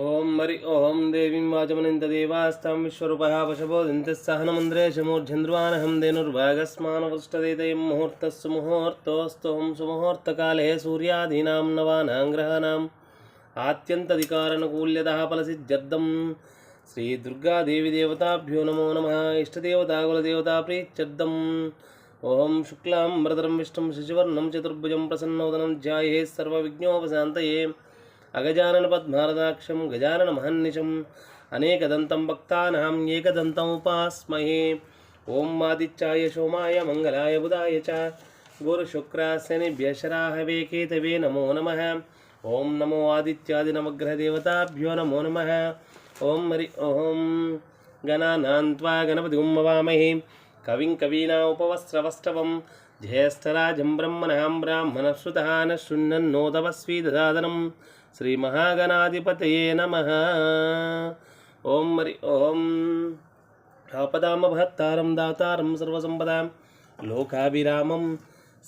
ఓం మరి ఓం దేవీం వాచమనింత వాచమనంతదేవాస్తాం విశ్వరూపः వశబోధింతः సహనమంద్రేశమూర్ధ్యంద్రువానహం ధేనుర్భాగస్మానవృష్టదేతయం ముహూర్తస్సు ముహూర్తోస్తోం సుముహూర్తకాలే సూర్యాదీనాం నవానాం గ్రహాణాం ఆత్యంతధికారనుకూల్యతः ఫలసిద్ధ్యర్థం శ్రీ దుర్గాదేవి దేవతాభ్యో నమో నమ. ఇష్టదేవతా కులదేవతా ప్రీత్యర్థం ఓం శుక్లాం భ్రతరం విష్ణుం శశివర్ణం చతుర్భుజం ప్రసన్నోదనం ధ్యాయే సర్వవిఘ్నోపశాంతయే. అగజానన పద్మారదాక్షం గజానన మహన్నిశం అనేకదంతం భక్తానాం ఏకదంతం ఉపాస్మహే. ఓం ఆదిత్యాయ సోమాయ మంగళాయ బుధాయ చ. గురుశుక్రాశనిభ్య శరాహవే కేతవే నమో నమ. ఓం నమో ఆదిత్యాది నవగ్రహదేవతాభ్యో నమో నమ. ఓం హరి ఓం. గణానాన్త్వా గణపతి ఉమ్మవామహే కవిం కవీనా ఉపవస్త్రవస్తవం జ్యేష్ఠరాజం బ్రహ్మణాం బ్రాహ్మణశ్రుతः శ్రీ మహాగణాధిపతయే నమ. ఓం మరి ఓం. ఆపదామ భక్తారం దాతారం సర్వసంపదాం. లోకాభిరామం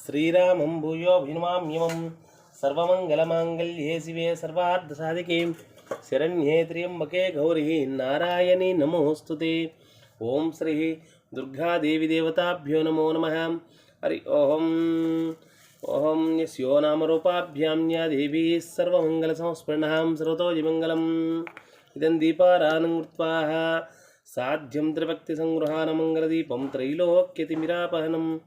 శ్రీరామం భూయో భూయోభిమామ్యమం సర్వమంగళమాంగళ్యే శివే సర్వార్థసాధికే. శరణ్యే త్ర్యంబకే గౌరీ నారాయణి నమోస్తు ఓం శ్రీ దుర్గాదేవి దేవతాభ్యో నమో నమ. హరి ఓం. ఓం యస్యో నామరూపాభ్యామ్యా దేవీ సర్వమంగళసంస్మరణాం సర్వతోజిమంగళం. ఇదం దీపారాణం కృత్వా సాధ్యం త్రిభక్తి సంగృహానమంగళదీపం త్రైలోక్యతిమిరాపహనం.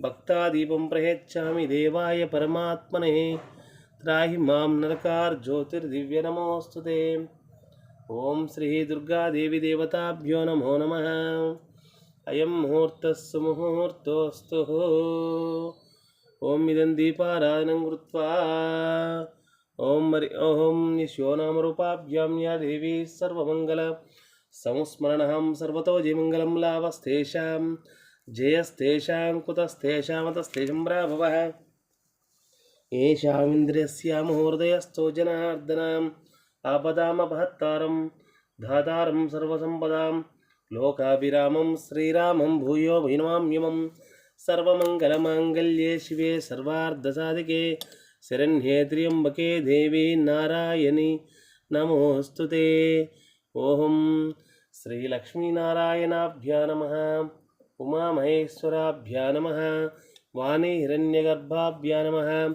భక్తాదీపం ప్రయచ్చామి దేవాయ పరమాత్మనే. త్రాహి మాం నరకార్ జ్యోతిర్దివ్య నమోస్తుతే ఓం శ్రీ దుర్గాదేవి దేవతాభ్యో నమో నమ. అయం ముహూర్తస్సు ముహూర్తోస్తు. ఓం ఇదం దీపారాధనం కృత్వా. ఓం మరి ఓం యశ్యోనామరూపాభ్యాం యా దేవీ సర్వమంగళ. సంస్మరణం సర్వతో జయమంగళం లాభస్తేషాం జయస్తేషాం కుతస్తేషామతస్తేషం రాభవ ఏషామింద్రియస్యామహోదయస్థో జనార్దనాం. ఆపదామపహత్తారం దాతారం సర్వసంపదాం. లోకాభిరామం శ్రీరామం భూయో వైనమామ్యమం सर्वमङ्गलमाङ्गल्ये शिवे सर्वार्धसाधिके शरण्ये त्र्यम्बके देवी नारायणि। नमोऽस्तु ते। ॐ श्रीलक्ष्मीनारायणाभ्या नमः। नमः। वाणी हिरण्यगर्भाभ्या नमः।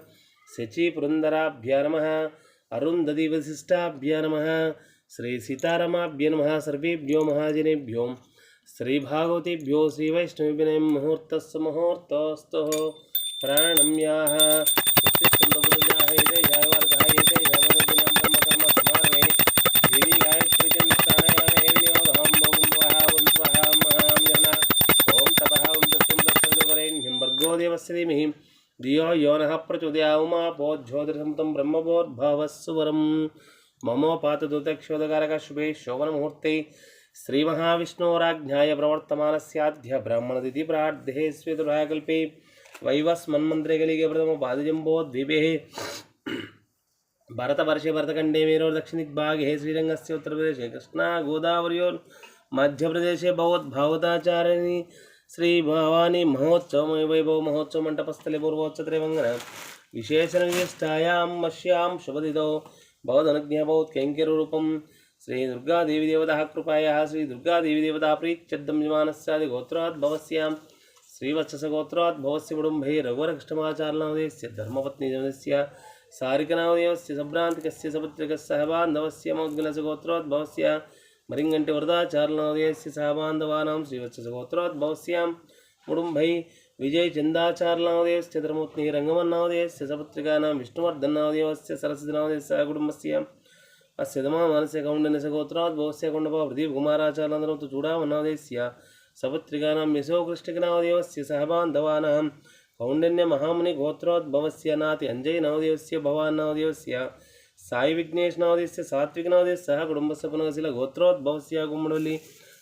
शचीपुरन्दराभ्या नमः। अरुन्धतिवसिष्ठाभ्या नमः। श्रीसीतारमाभ्य नमः। सर्वेभ्यो महाजनेभ्यो। श्रीभागवतेभ्यो श्रीवैष्णविभिनय मुहूर्त मुहूर्तस्तु प्राणम्याः उत्तिष्ठन्तबुधजाहे जय जयवर्गाय जय जयवर्गिनं ब्रह्मकर्म समाने देवी गायत्री चन्द्रप्राणायामे विनियोगं भगं वः उं శ్రీ మహావిష్ణోరాజ్ఞాయ ప్రవర్తమానస్యాద్య బ్రాహ్మణదితి ప్రార్థే స్వేతురాకల్పే వైవస్మన్మంత్రేగలిగే ప్రథమ పాదజంబోద్వీపే భరతవర్షే భరతఖండే మేరో దక్షిణిగ్భాగే శ్రీరంగస్య ఉత్తరప్రదేశే కృష్ణా గోదావరియో మధ్యప్రదేశే భగవద్భాగవతాచారిణి శ్రీ భవానీ మహోత్సవం వైభవ మహోత్సవ మంటపస్థలే పూర్వోచ్చత్రేవంగన విశేషణ విశిష్టాయాం మశ్యాం శుభదితో భవదనుజ్ఞాభవత్ కైంకర్యరూపం శ్రీ దుర్గాదేవీదేవత కృపాయా శ్రీ దుర్గాదేవీదేవత ప్రీత్యద్దమ్యమానస్యాది గోత్రాద్ భవస్యాం శ్రీవత్ససగోత్రాద్ భవస్య కుటుంబై రఘువరకృష్ణమాచార్యనామదేస్య ధర్మపత్నీజనస్య సారికనామదేవస్య సభ్రాంతికస్య సపుత్రికస్ సహబాంధవస్య మౌద్గలసగోత్రాద్ భవస్య మరింగంటి వరదాచార్యనామదేస్య సహబాంధవానాం శ్రీవత్ససగోత్రాద్ భవస్యాం కుటుంబై విజయ చందాచార్యనామదేవస్య ధర్మపత్ని రంగమన్నామదేవస్య సపుత్రికానాం విష్ణువర్ధన్నామదేవస్య సరస్వతినామదేవస్య కుటుంబస్యాం ಅಸ್ಯದಮ ಮಾನಸೇಕೌಂಡನ ಸಗೋತ್ರಾತ್ ಭವಸ್ಯಕೊಂಡಪ ಪ್ರದೀಪಕುಮಾರಾಚಾರ್ಯನಂತರಂ ತು ಚೂಡಾಮನಾದೇಶ್ಯ ಸಪತ್ರಿಗಾನಾಂ ಯಶೋಕೃಷ್ಟಿಕನಾಮದೇವಸ್ಯ నాతి అంజయ్ ನಾತಿ భవాన్ ಭವಾನ್ನಾಮದೇವಸ್ಯ సాయి విఘ్నేష్ నవదేశ్య సాత్విక నవదేశ సహ కుటుంబ సపనశీల గోత్రోద్భవస్య గుమ్మడొల్లి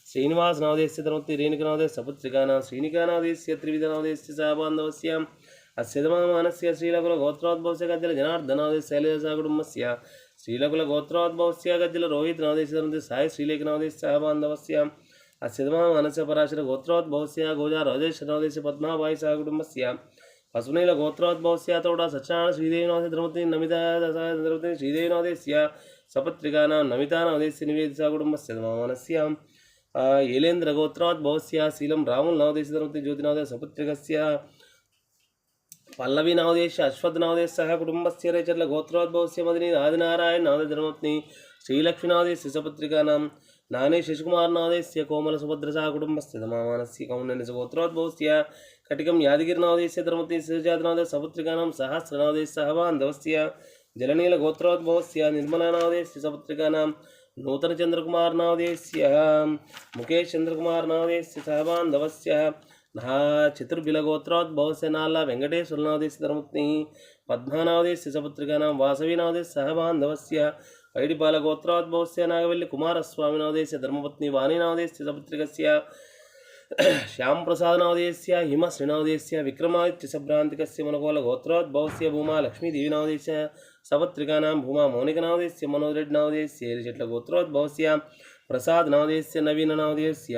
శ్రీనివాస నవదేశ్య ధనవతి రేణుక నవదేశ సపుత్రికానా శ్రీనికా నవదేశ్య త్రివిధ నవదేశ్య సహబాంధవస్య అస్యదమానస్య శ్రీలకుల గోత్రోద్భవస్య గద్యల జనార్దనావదేశ శైలజ కుటుంబస్య శ్రీలకుల గోత్రోద్భవస్య గద్దెల రోహిత్ నవదేశ సాయి శ్రీలేఖ నవదేశ సహబాంధవస్యాం అశ్యమ మనస పరాశర గోత్రోద్భవస్య గోజా రాజేశ నవదేశ పద్మాబాయి సహ కుటుంబస్య. పశునీల గోత్రోద్భవస్య తోడ సత్యనారాయణ శ్రీదేవి నవదేశ ద్రౌపది నమిత ద్రౌపది శ్రీదేవి నవదేశ్య సపత్రికానా నమితా నవదేశ్య నివేది సహ కుటుంబస్య మనస్య. ఏలేంద్ర గోత్రోద్భవస్య శీలం రాముల నవదేశ ద్రౌపది జ్యోతి నవదేశ సపత్రికస్య పల్లవి నవదేశ అశ్వత్ నవదేశ సహ కుటుంబ రేచర్ల గోత్రోద్భవస్య మదిని ఆదినారాయణ నాదధర్మత్ని శ్రీలక్ష్మి నవదేశ శిశపత్రికానాం నానే శశికుమార్ నవదేశ్య కోమల సుభద్ర సహ కుటుంబస్య దమామానస్య కౌండని గోత్రోద్భవస్య కటికం యాదగిరి నవదేశ్య ధర్మత్ని శిశుజాతి నవదేశ సపత్రికానాం సహస్ర నవదేశ సహవాంధవస్య జలనీల గోత్రోద్భవస్య నిర్మలా నవదేశ్య సపత్రికానాం నూతన చంద్రకుమార్ నవదేశ్య ముఖేష్ చంద్రకుమార్ నవదేశ్య సహబాంధవస్య నా చతుర్బిలగోత్రాత్ బహుశనాల వెంకటేశ్వరనాదేశ ధర్మత్ని పద్మనాదేశ శిశపుత్రికానాం వాసవీనాదేశ సహబాంధవస్య వైడిపాలగోత్రాత్ బహుశ నాగవల్లి కుమారస్వామి కుమారస్వామినాదేశ ధర్మపత్ని వాణీనాదేశ శిశపుత్రికస్య శ్యాంప్రసాదనాదేశ్య హిమ శ్రీనాదేశ్య విక్రమాదిత్య సభ్రాంతికస్య మనకోల గోత్రోద్భవస్య భూమా లక్ష్మీదేవినాదేశ సపత్రికానాం భూమా ఏరిచెట్ల మనోరెడ్డినాదేశ్య బహుశ్య ప్రసాద్ నవదేశ్య నవీన నవదేశ్య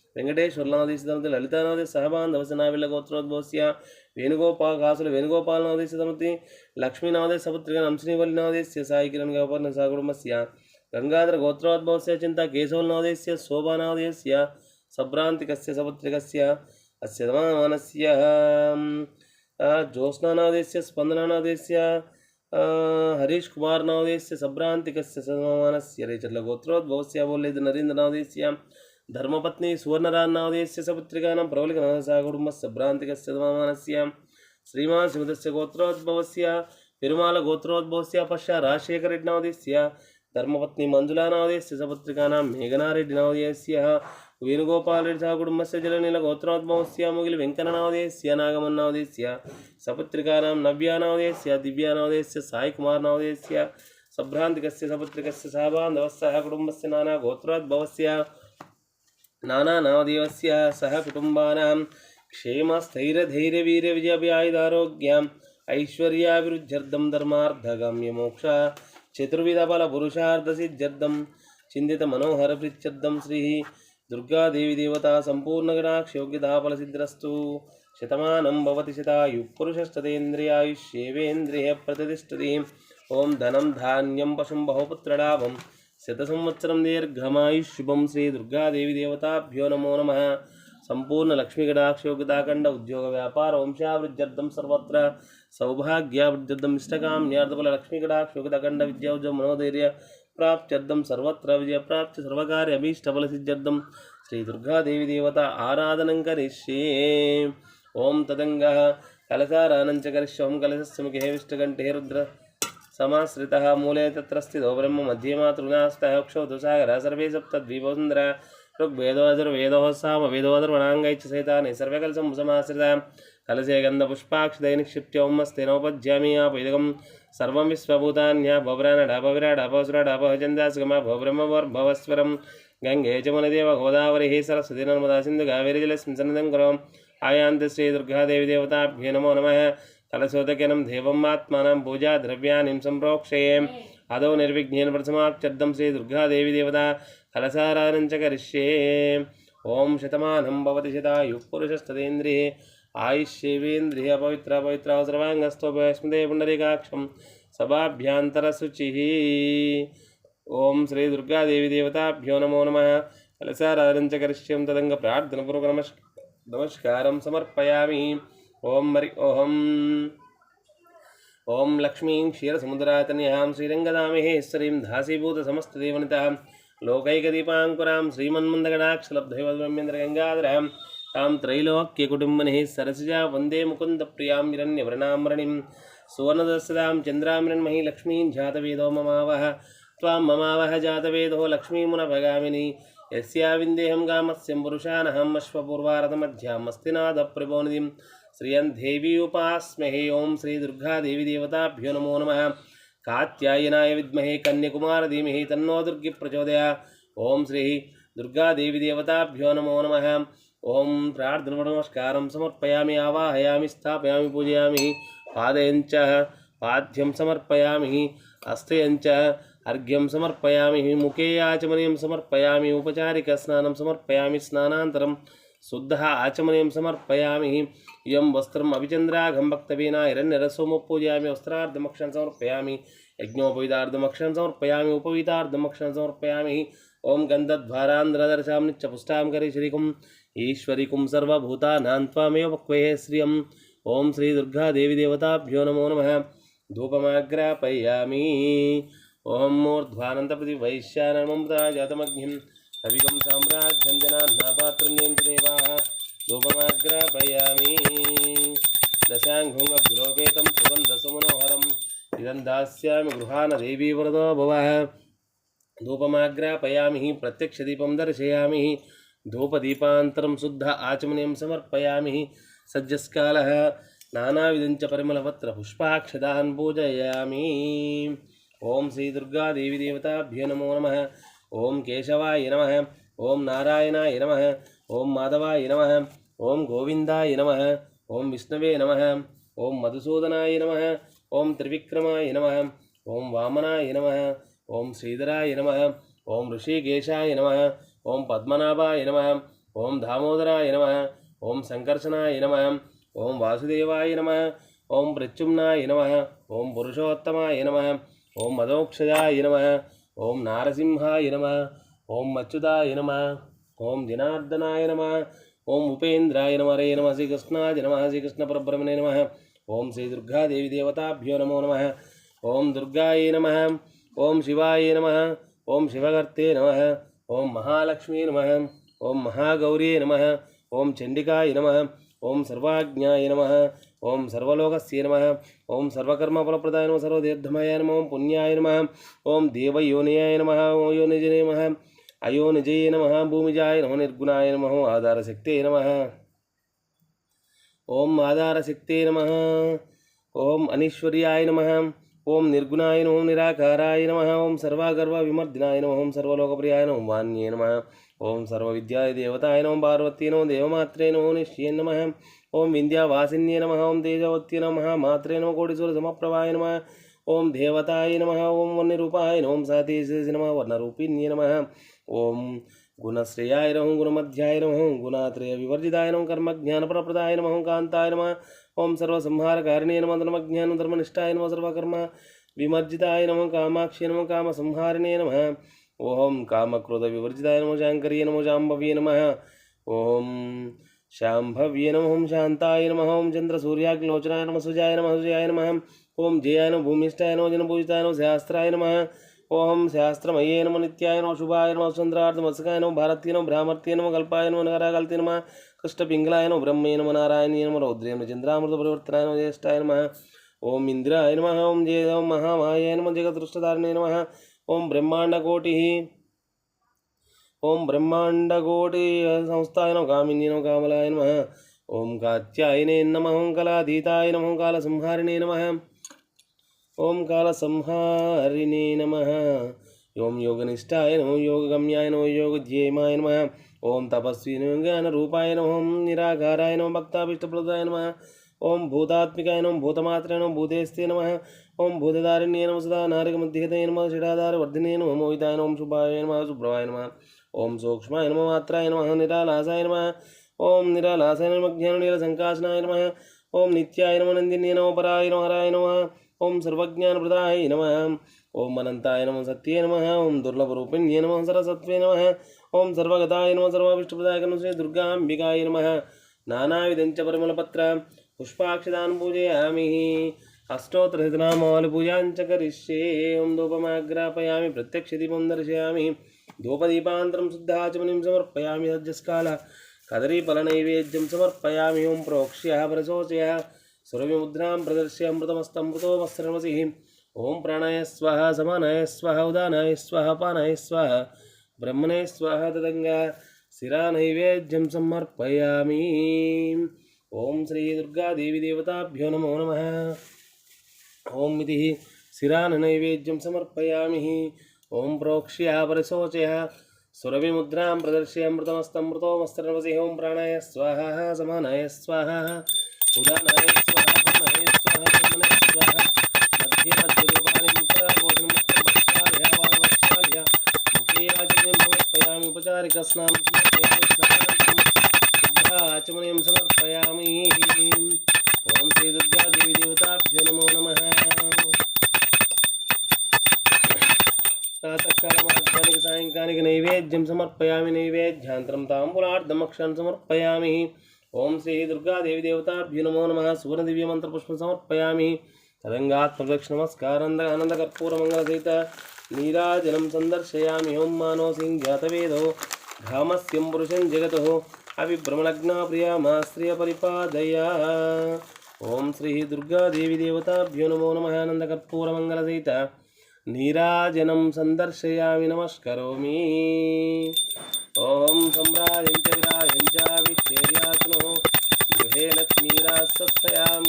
వెంకటేశ్వరనాదేశితనుతి లలితానాది సహబాంధవసనావిల గోత్రోద్భవస్య వేణుగోపాకాసుల వేణుగోపాలనాదేశితనుతి లక్ష్మీనాదే సపుత్రిక నంశినివల్లినాదేశ్య సాయి కిరణ్ గోపర్ణ సాగుడుమస్య గంగాధర గోత్రోద్భవస్య చింత కేశవనాదేశ్య శోభానాదేశ్య సభ్రాంతికస్య సపుత్రికస్య అస్యమానస్య జ్యోత్స్నానాదేశ్య స్పందనానాదేశ్య హరీష్ కుమార్ నాదేశ్య సభ్రాంతికస్య సమానస్య రేచర్ల గోత్రోద్భవస్య బోలేదు నరేంద్రనాదేశ్య धर्मपत्नी सुवर्णरादेश सपुत्रिका प्रबलिक कुटुंब सभ्रांति श्रीमान सिंहद गोत्रोद्भव पेरमाल गोत्रोद्भव पश्य राजशेखर रेड नवदेश धर्मपत्नी मंजुलानावदेश सपुत्रिका मेघना रेड नवदेश वेणुगोपाल रेड साहुकुटुंब से जल नील गोत्रोद्भव मुगिल वेंकटनावदेश नागमनावदेश सपुत्रिका नव्यानावदेश दिव्यानावदेश साई कुमार नवदेश सभ्रांति सपुत्रिक सहबाधव सह कुटुंब से नागोत्रोद्भव నానానావదేవస్య సహ కుటుంబానాం క్షేమస్థైర్యధైర్యవీర్యవిజయాయుధారోగ్యం ఐశ్వర్యాభివృద్ధ్యర్థం ధర్మార్థగమ్యమోక్ష చతుర్విధఫలపురుషార్థసిద్ధ్యర్థం చిందిత మనోహరప్రీత్యర్థం శ్రీ దుర్గాదేవి దేవత సంపూర్ణగణాక్షయోగ్యతాఫలసిద్ధిరస్తు శతమానం భవతి శతాయు పురుషస్తదేంద్రియాయుష్యేవేంద్రియ ప్రతిష్టతి ఓం ధనం ధాన్యం పశుం బహుపుత్రలాభం శత సంవత్సరం దీర్ఘమాయుష్ శ్రీ దుర్గాదేవి దేవతాభ్యో నమో నమ. సంపూర్ణ లక్ష్మీగణాక్షయోగ్యతాఖండ ఉద్యోగ వ్యాపార వంశావృద్ధ్యర్థం సర్వత్ర సౌభాగ్యావృద్ధ్యర్థం ఇష్టకామ్యార్థఫల లక్ష్మీగణాక్షయోగ్యతాఖండ విద్యోజ మనోధైర్య ప్రాప్త్యర్థం సర్వత్ర విజయప్రాప్తి సర్వకార్య అభీష్టఫల సిద్ధ్యర్థం శ్రీ దుర్గాదేవి దేవత ఆరాధనం కరిష్యే. ఓం తదంగ. కలసారానంచ కరిష్యం కలశస్య ముఖే విష్టకంఠే రుద్ర సమాశ్రిత మూలే తత్ర స్థితో బ్రహ్మ మధ్యే మాతృనాస్తక్షో దుసాగర సర్వే సప్తద్వీపసుందర ఋగ్వేదో అజుర్వేదో సామ వేదోధర్వణాంగైచ్చ సహితాని సర్వే కలసం సమాశ్రిత కలసే గంధపుష్పాక్షిదై నిక్షిప్త్యోమస్తే నోపజ్యామి ఆపైదకం సర్వం విశ్వభూతాన్య భవరానడ భవిరాడ భవసురాడ భవచందాసుగమ భవబ్రహ్మవర్భవస్వరం గంగే చమనదేవ గోదావరి సరస్వతి నర్మదా సింధు కావేరి దేవమ్మాత్మానం పూజా ద్రవ్యాన్ని సంప్రోక్షయే. అదో నిర్విఘ్నేన ప్రథమాప్త్యర్థం శ్రీ దుర్గాదేవి దేవత కలసారాధనం చ కరిష్యే. ఓం శతమానం భవతి శతాయు పురుషస్తదేంద్రియే ఆయుష్యేవేంద్రియ పవిత్ర పవిత్ర సర్వాంగస్థోపస్మదే పుండరీకాక్షం సభాభ్యాంతరశుచి. ఓం శ్రీ దుర్గాదేవి దేవతాభ్యో నమో నమ. కలసారాధనం చ కరిష్యం. తదంగ ప్రార్థనపూర్వక నమస్ నమస్కారం సమర్పయామి. ఓం మరి ఓం ఓం లక్ష్మీం క్షీరసముద్రాతన్యాం శ్రీరంగదామహేశ్వరీం దాసీభూతసమస్తదేవనితాం లోకైకదీపాంకురాం శ్రీమన్మందగణాక్షలబ్ధైవద్రగంగాధరాం तां त्रैलोक्यकुटुम्बनिः सरसिजा वन्दे मुकुन्दप्रियां हिरण्यवर्णामरणिं सुवर्णदस्सदां चन्द्रामृण्मयी लक्ष्मीं जातवेदो ममावह त्वां ममावह जातवेदो लक्ष्मीमुनभगामिनी यस्या विन्देहं गामस्यं पुरुषानहम् अश्वपूर्वारथमध्याम् श्रियन्देवी उपास्मे ओं श्री दुर्गादेवी देवताभ्यो नमो नम। कायनाय विद्महे कन्याकुमार तन्नो दुर्गि प्रचोदया। ओं श्री दुर्गादेवी देवताभ्यो नमो नम। ओं प्रार्थनमस्कार समर्पयाम, आवाहयामि स्थापया पूजयामि। पादयञ्च पाद्यम समर्पयामि हस्तयञ्च अर्घ्यम समर्पयाम मुखे समर्पयाम समर्पयामि उपचारिकस्नानं समर्पयामि स्ना शुद्ध आचमन समर्पयामि। इं वस्त्र अभिचंद्राघम भक्तवीना हिरण्यरसोम् पूजयामि वस्त्रार्धमक्षणं समर्पयामि। यज्ञोपवितार्धमक्षणं ओं गंधद्वारांध्रदर्शा निचपुष्टा ॐ गन्धद्वारान्ध्रदर्शां नित्यपुष्टां करे श्रीकुं ईश्वरिकुं श्रिय ओं श्री दुर्गा देवी देवताभ्यो नमो नमः। मूर्ध्वानंद प्रति मूर्ध्वानन्दप्रतिवैश्यानमृता जातमग्निम् हविगम साम्राज्यंजना झंझनाभातृनेन्द्रदेवाः धूपमाग्रापयामि दशाङ्घुङ्गलोकेतं सुगन्धसुमनोहरम् इदं दास्यामि गृहाण देवीव्रतो भव। धूपमाग्रापयामि प्रत्यक्षदीपं दर्शयामि। धूपदीपान्तरं शुद्ध आचमनीयं समर्पयामि। सज्जस्कालः, नानाविधं च परिमलपत्र पुष्पाक्षदान् पूजयामि। ॐ देवताभ्य नमो नमः। ओम केशवाय नम ओम नारायणाय नम ओम माधवाय नम ओम गोविंदाय नम ओम विष्णवे नम ओम मधुसूदनाय नम ओम त्रिविक्रमाय नम ओम वामनाय नम ओम श्रीधराय नम ओम ऋषिकेशाय नम ओम पद्मनाभाय नम ओम दामोदराय नम ओम संकर्षणाय नम ओम वासुदेवाय नम ओम प्रत्युम्नाय नम ओम पुरुषोत्तमाय नम ओम मदोक्षजाय नम ఓం పురుషోత్తమాయ నమ ఓం మదోక్షజాయ నమ ఓం నారసింహాయ నమ ఓం అచ్యుతాయ నమ ఓం జనార్దనాయ నమ ఓం ఉపేంద్రాయ నమ రే నమ శ్రీకృష్ణాయ నమ శ్రీకృష్ణ పరబ్రహ్మణే నమ ఓం శ్రీ దుర్గాదేవి దేవతాభ్యో నమో నమ ఓం దుర్గాయ నమ ఓం శివాయ నమ ఓం శివకర్తే నమ ఓం మహాలక్ష్మీ నమ ఓం మహాగౌరీ నమ ఓం చండికాయ నమ ఓం సర్వాజ్ఞాయ నమ ओम सर्वलोकस्य नम ओम सर्वकर्म फलप्रदाय नम सर्वदेद्धमाय नम ओम पुण्याय नम ओम देवयोनियाय नम ओम योनिज नम अयोनिजय नम भूमिजाय नमो निर्गुणाय नम आधारशक्ते नम ओम आधारशक्त नम ओम अनीश्वर्याय नम ओम निर्गुणाय नम निराकाराय नम ओम सर्वागर्व विमर्दिनाय नम ओम सर्वोकप्रियाय नम वाण्ये नम ओम सर्वविद्याय देवताय नम पार्वती नम देवमात्रे नमो निश्चय नम ओम विंध्यावासी नम ओं तेजवती नम मात्रे नम कोटिसूर समप्रभाय नम ओम देवताय नम ओम वन्यरूपाय ओम सातीश नम वर्णरूपिण्ये नम ओम गुणश्रेयाय नम गुणमध्याय नम गुणात्रय विवर्जिताय नम कर्म ज्ञान प्रदाय नम कांताय नम ओम सर्वसंहारकारिणे नम धर्म ज्ञान धर्मनिष्ठाय नम सर्वकर्म विमर्जिताय नम कामाक्षी नम काम संहारिणे नम ओम कामक्रोध विवर्जिताय नम शांकरीय नम जाम्बवीय नम ओम शांभव्य नम ओं शांताय नम ओं चंद्र सूर्याग्लोचनाय नम सुजाय नम सुजाय नम ओं जयाय नम भूमिष्ठाय नम जनपूजिताय नम शास्त्राय नम ओम शास्त्रमये नम नित्याय नम शुभाय नम चंद्रार्थमस्काय नम भारतीय नम भ्रामर्त्य नम कल्पाय नम नगराकल्ति नम कृष्णपिङ्गलाय नम ब्रह्म नम नारायणीय नम रौद्रेय नम चंद्रामृत परिवर्तनाय नम ज्येष्ठाय नम ओम इंद्राय नम ओं जय ओम महामाय नम जगतृष्टधारणे नम ओं ब्रह्मांडकोटि ओम ब्रह्मांडकोटि संस्थाय नम, कामिन्य नम, कामलाय नम। ओम कात्यायने नम ओं कलाधीताय नम कालसंहारिणे नम। ओं काल कालसंहारिणे नम। ओं योग निष्ठा नमो योगगम्याय नमो योगध्येमाय नम। ओं तपस्वी ज्ञान रूपाय नम ओं निराकाराय नम, भक्ताभीष्टप्रदाय नम। ओं भूतात्मिकाय नम, भूतमात्र नम, भूतेस्ते नम। ओम भूतदारिण्ये नम, सदा नारकमध्यते नम शिराधारवर्धिने नम, मोहिताय नम शुभाय नम सुभ्रवाय नम। ओम सूक्ष्म नम मात्राय नम निरालासाय नम। ओम निरालासाय नम ज्ञान निरसंकाशनाय नम। ओम नित्याय नम नंदिन्य नम, पराय नम, हराय नम। ओम सर्वज्ञानप्रदाय नम। ओम अनंताय नम, सत्ये नम। ओम दुर्लभरूपिण्ये नम, सरसत्वे नम। ओम सर्वगताय नम, सर्वाभीष्टप्रदाय नम दुर्गाम्बिकाय नम। नानाविधञ्च परिमलपत्र पुष्पाक्षदान् पूजयामि। अष्टोत्तरहितनामावलिपूजाञ्च करिष्ये। ओं धूपमाग्रापयामि, प्रत्यक्षदीपं दर्शयामि। धूपदीपान्तरं शुद्धाचमनीं समर्पयामि सज्जस्काल कदरीफलनैवेद्यं समर्पयामि ओं प्रशोचय प्रशोचयः सुरभिमुद्रां प्रदर्श्य अमृतमस्तमृतो वस्त्रमसी ओं प्राणय स्व समानाय स्व उदानय स्व पानय स्व ब्रह्मणे स्वाहा ओं श्री दुर्गा देवी देवताभ्यो नमो नम ओं शिरा नैवेद्यम समर्पयामि ओं प्रोक्ष्यापरिशोचय सुरभिमुद्रां प्रदर्श्य मुद्रा प्रदर्शय मृतमस्तमृत प्राणाय स्वाहा प्राणय स्वाहा। उदानाय स्वाहा स्वाहा ओम उपचारिकस्नाचमनीं समर्पयामि ॐ देवताभ्यो नमो नमः। ముఖరాభోజనమస్తం భక్షాల్య వామక్షాల్య ముఖే ఆచర్యం సమర్పయామి ఉపచారిక స్నానం ఆచమనీయం సమర్పయామి. ఓం శ్రీ దుర్గాదేవి దేవతాభ్యో నమో నమః. ప్రాతకాలమాధ్యానికి సాయంకాలిక నైవేద్యం సమర్పయామి నైవేద్యాంతరం తాంబూలార్ధమక్షాన్ని సమర్పయామి ఓం శ్రీ దుర్గాదేవి దేవతాభ్యో నమో నమ. సువర్ణ దివ్య మంత్రపుష్పం సమర్పయామి తదంగాత్మదక్ష नीराजनं संदर्शया नमस्करोमि। ओम सम्राजञ्च विराजञ्च विक्षेर्यात्मो गृहे लक्ष्मीरासस्यां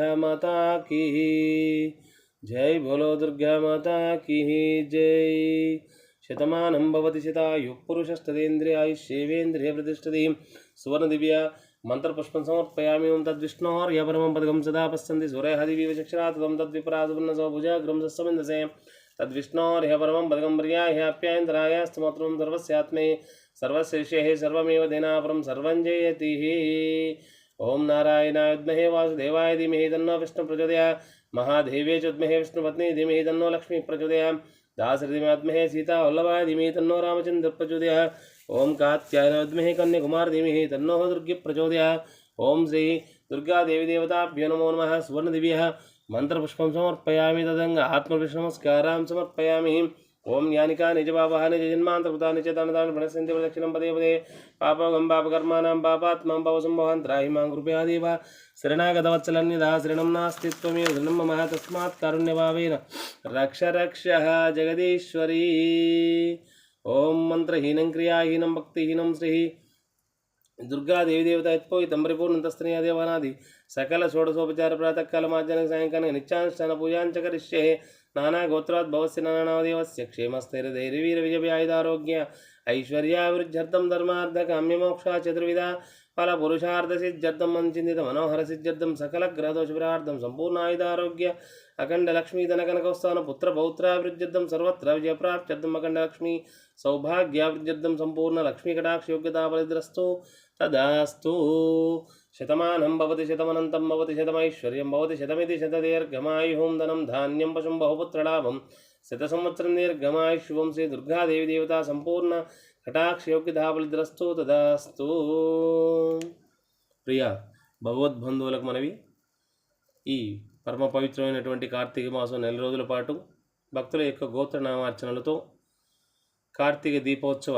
दुर्गा माता की। जय बोलो दुर्गा माता की, जय। शतमानं भवति शतायुः पुरुषस्तदेन्द्रियायुः शैवेन्द्रिय प्रतिष्ठतिं सुवर्णदिव्या मन्त्रपुष्पं समर्पयामि ओं तद्विष्णोर्य परमं पदकं सदा पश्यन्ति सूरयः दिवीव चक्षरात् त्वं तद्विपरासुपन्नसौ भुजाग्रं सस्समिन्दसे तद्विष्णोर्य परमं पदकं पर्याह्याप्यायन्तरायास्तमत्रं सर्वस्यात्मे। सर्वस्य विषये सर्वमेव देनापरं सर्वं जयति ओम नारायणाय विद्महे वासुदेवाय धीमहि तन्नो विष्णु प्रचोदया। महादेवे चुद्महे विद्महे विष्णुपत्नी धीमहि तन्नो लक्ष्मी प्रचोदया। दासरथिमात्महे सीता वल्लभाय धीमहि तन्नो रामचंद्र प्रचोदया। ओम कात्यायन विद्महे कन्याकुमार धीमहि तन्नो दुर्गे प्रचोदया। ओम श्री दुर्गा देवी देवताभ्यो नमो नमः। सुवर्णदिव्यः। मंत्रपुष्पं समर्पयामि तदङ्ग आत्मविश्रमस्कारां समर्पयामि। ओम ज्ञानिका निजभावा निजन्मान्तर्भूता निजदानदान भणसिन्धि प्रदक्षिण पदे पदे। पापगं पापकर्माणां पापात्मां पावसंभवान् त्राहिमां कृपयादेव शरणागतवत्सलन्यदा शरणं नास्ति त्वमेव शरणं मम तस्मात् कारुण्यभावेन। रक्ष रक्ष जगदीश्वरी। ओम मन्त्रहीनं क्रियाहीनं, भक्तिहीनं, श्री దుర్గాదేవి దేవత యత్పోయితం పరిపూర్ణంతస్త్రీయ దేవనాది సకల షోడశోపచార ప్రాతకాల మాధ్యాహ్న సాయంకాలం నిత్యానుష్ఠాన పూజాంచ కరిష్యే. నానా గోత్రాత్ భవస్య నానాదేవస్య క్షేమస్థైర్యధైర్యవీర విజయాయుధారోగ్య ఐశ్వర్యాభివృద్ధ్యర్థం ధర్మార్థ కామ్యమోక్ష చతుర్విధ ఫల పురుషార్థ సిద్ధ్యర్థం మంచిందిత మనోహర సిద్ధ్యర్థం సకల గ్రహదోషపరార్థం సంపూర్ణ ఆయుధారోగ్య అఖండ లక్ష్మీ ధనకనకౌస్థాన పుత్ర పౌత్రాభివృద్ధ్యర్థం సర్వత్ర విజయప్రాప్త్యర్థం అఖండ లక్ష్మీ సౌభాగ్యాభివృద్ధ్యర్థం సంపూర్ణ లక్ష్మీ కటాక్ష యోగ్యతా ఫలిద్రస్తు తదాస్తు. శతమానం భవతి శతమనంతం భవతి శతమైశ్వర్యం భవతి శతమితి శతదీర్ఘమాయుహోం ధనం ధాన్యం పశుం బహుపుత్రలాభం శత సంవత్సరం దీర్ఘమాయుష్వం శ్రీ దుర్గాదేవి దేవత సంపూర్ణ కటాక్షయోగ్యతాఫలిద్రస్తు తదాస్తు. ప్రియ భగవద్బంధువులకు మనవి. ఈ పరమ పవిత్రమైనటువంటి కార్తీక మాసం నెల రోజుల పాటు భక్తుల యొక్క గోత్రనామార్చనలతో కార్తీక దీపోత్సవ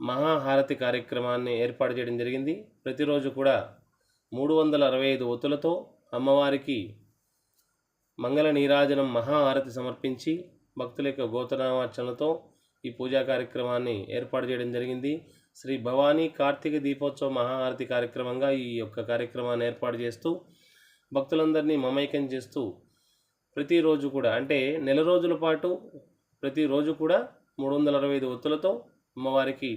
మహాహారతి కార్యక్రమాన్ని ఏర్పాటు చేయడం జరిగింది. ప్రతిరోజు కూడా మూడు వందల అరవై ఐదు ఒత్తులతో అమ్మవారికి మంగళ నీరాజనం మహాహారతి సమర్పించి భక్తుల యొక్క గోత్రనామార్చనలతో ఈ పూజా కార్యక్రమాన్ని ఏర్పాటు చేయడం జరిగింది. శ్రీ భవానీ కార్తీక దీపోత్సవ మహాహారతి కార్యక్రమంగా ఈ యొక్క కార్యక్రమాన్ని ఏర్పాటు చేస్తూ భక్తులందరినీ మమైకం చేస్తూ ప్రతిరోజు కూడా అంటే నెల రోజుల పాటు ప్రతిరోజు కూడా మూడు వందల అరవై ఐదు ఒత్తులతో అమ్మవారికి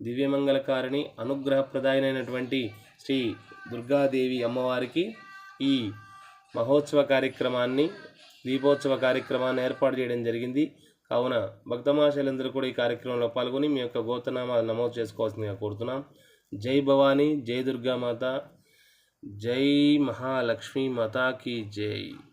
దివ్యమంగళకారిణి అనుగ్రహప్రదాయనైనటువంటి శ్రీ దుర్గాదేవి అమ్మవారికి ఈ మహోత్సవ కార్యక్రమాన్ని దీపోత్సవ కార్యక్రమాన్ని ఏర్పాటు చేయడం జరిగింది. కావున భక్తమాశలందరూ కూడా ఈ కార్యక్రమంలో పాల్గొని మీ యొక్క గోతనామా నమోదు చేసుకోవాల్సిందిగా కోరుతున్నాం. జై భవానీ జై దుర్గామాత. जय महालक्ष्मी माता की जय।